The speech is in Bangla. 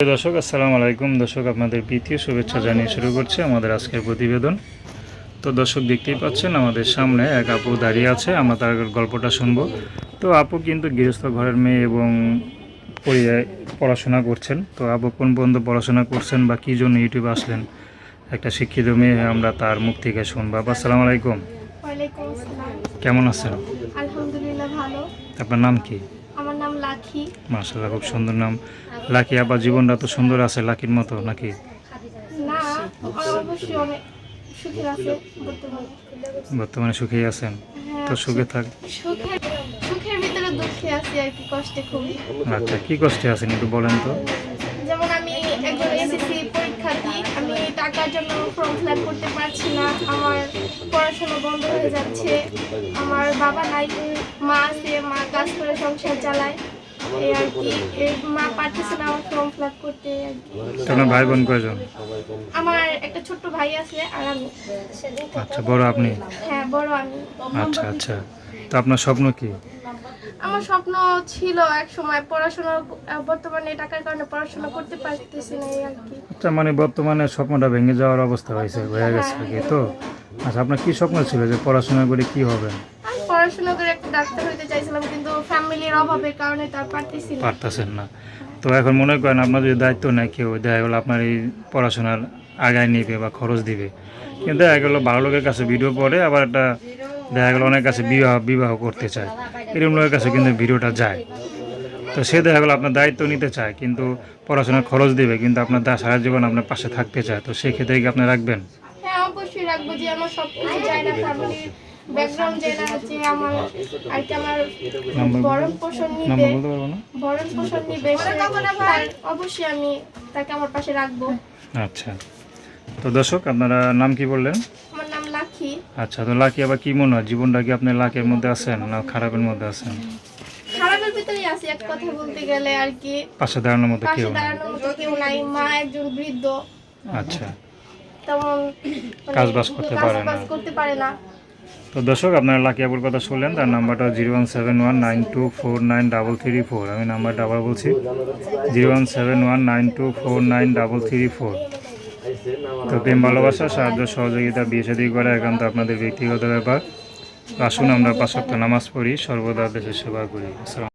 দর্শক আসসালামু আলাইকুম। দর্শক আপনাদের প্রীতীয় শুভেচ্ছা জানিয়ে শুরু করছে আমাদের আজকের প্রতিবেদন। তো দর্শক দেখতেই পাচ্ছেন আমাদের সামনে এক আপু দাঁড়িয়ে আছে আমরা তার গল্পটা শুনব। তো আপু কিন্তু গৃহস্থ ঘরের মেয়ে এবং পড়াশোনা করছেন। তো আপু কোন পর্যন্ত পড়াশোনা করছেন বা কী জন্য ইউটিউবে আসলেন? একটা শিক্ষিত মেয়ে আমরা তার মুখ থেকে শুনব। আপু আসসালামু আলাইকুম। কেমন আছেন? আলহামদুলিল্লাহ ভালো। আপনার নাম কি? নাম লাখি। মার্শাল্লাহ খুব সুন্দর নাম। লাকি আবার জীবনটা তো সুন্দর আছে লাকির মতো নাকি? না অবশ্যই অনেক সুখের আছে বর্তমানে। বর্তমানে সুখেই আছেন? হ্যাঁ, তো সুখে থাক। সুখের ভিতরে দুঃখে আছি আর কি কষ্টে খুবই। আচ্ছা কি কষ্টে আছেন একটু বলেন তো? যেমন আমি একজন এসএসসি পরীক্ষার্থী আমি টাকার জন্য ফর্ম ফিল করতে পারছি না আমার পড়াশোনা বন্ধ হয়ে যাচ্ছে। আমার বাবা নাই মা আছে মা কাজ করে সংসার চালায়। এই আর কি এই মা পারতেছে না আমার ফর্ম ফিল করতে আর কি। আপনার ভাই বোন কয়জন? আমার একটা ছোট্ট ভাই আছে আর আমি। আচ্ছা বড় আপনি? হ্যাঁ বড় আমি। আচ্ছা আচ্ছা। তো আপনার স্বপ্ন কি? আমার স্বপ্ন ছিল এক সময় পড়াশোনা বর্তমানে টাকার কারণে পড়াশোনা করতে পারতেছি না এই আর কি। আচ্ছা মানে বর্তমানে স্বপ্নটা ভেঙে যাওয়ার অবস্থা হয়েছে হয়ে গেছে আর তো? আচ্ছা আপনার কি স্বপ্ন ছিল যে পড়াশোনা করে কি আমি পড়াশোনা করে একটা ডাক্তার হতে চাইছিলাম, কিন্তু ফ্যামিলির অভাবের কারণে তার পারতেছি না। পারতেছেন না। তো এখন মনে করেন আপনার যদি দায়িত্ব নেয় কেউ, দেখা গেলো আপনার এই পড়াশোনার আগায় নেবে বা খরচ দিবে। কিন্তু দেখা গেলো ভালো লোকের কাছে ভিডিও পড়ে, আবার একটা দেখা গেলো অনেক কাছে বিবাহ বিবাহ করতে চায়। এরকম লোকের কাছে কিন্তু ভিডিওটা যায়। তো সে দেখা গেলো আপনার দায়িত্ব নিতে চায়, কিন্তু পড়াশোনার খরচ দেবে, কিন্তু আপনার সারা জীবন আপনার পাশে থাকতে চায়। তো সেই ক্ষেত্রে কি আপনি রাখবেন? রাখব যে আমার সব কিছু যায় না ফ্যামিলির ব্যাকগ্রাউন্ড আমার আর কি আমার ভরণ পোষণ নিবে। ভরণ পোষণ নিবে অবশ্যই আমি তাকে আমার পাশে রাখব। আচ্ছা। তো দর্শক আপনারা নাম কি বললেন? আমার নাম লাখি আচ্ছা তো লাকি আবার কি মনে হয়? জীবনটা কি আপনি লাকের মধ্যে আছেন না খারাপের মধ্যে আছেন? খারাপের ভিতরেই আছি এক কথা বলতে গেলে আর কি। পাশে দাঁড়ানোর মতো কেউ দাঁড়ানোর মতো কেউ নাই মা একজন বৃদ্ধ। আচ্ছা। তেমন মানে কাজবাজ করতে পারে না। করতে পারে না। তো দর্শক আপনারা লাকি আবুর কথা শুনলেন তার নাম্বারটা zero one seven one nine two four nine double three four. আমি নাম্বারটা আবার বলছি zero one seven one nine two four nine double three four. তো প্রেম ভালোবাসা সাহায্য সহযোগিতা বিয়ে শাদী করা একান্ত আপনাদের ব্যক্তিগত ব্যাপার। আসুন আমরা পাঁচ সপ্তাহ নামাজ পড়ি সর্বদা দেশের সেবা করি। আসসালাম